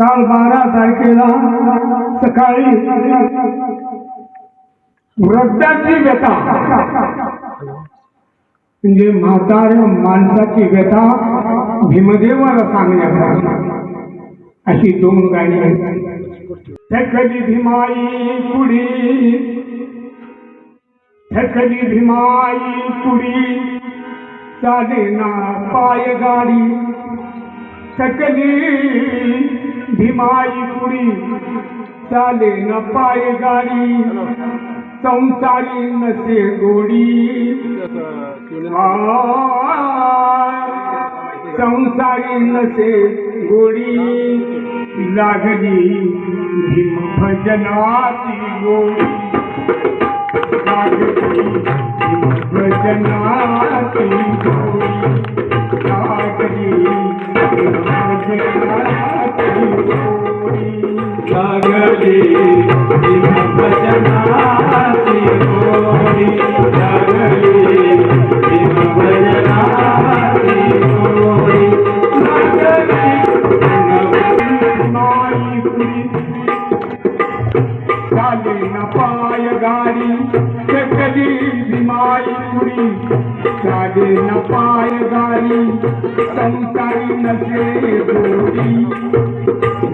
काल बारा तारखेला सकाळी वृद्धाची व्यथा. म्हणजे म्हाताऱ्या माणसाची व्यथा भीमदेवाला सांगण्यात अशी दोन गाणी थकली भीमाई कुडी. थकली भीमाई कुडी. चाले ना पाय गाडी थकली भीमाईपुरी चाले न पाय गाडी संसारी नसे गोडी. संसारी नसे गोडी. लागली भीम भजनाची गोडी. लागली भीम भजनाची गोडी. लागली भीम भजनाची गोडी लागली. भीम भजनाची गोडी साधे न पाय गाडी संसारी नसे गोरी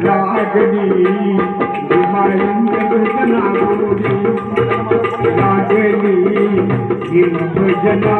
लागली भजना गोरी लागली भजना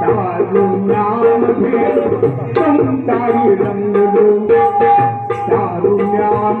તારું નામ છે સંતારી રંગલો તારું નામ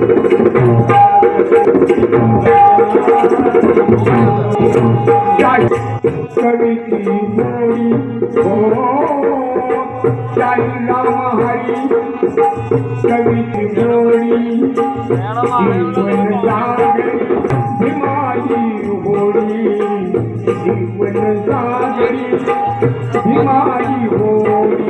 कड़की बोरी चाई राम हरी कड़की बोरी जीवन जागरी जागरी हिमाली होरी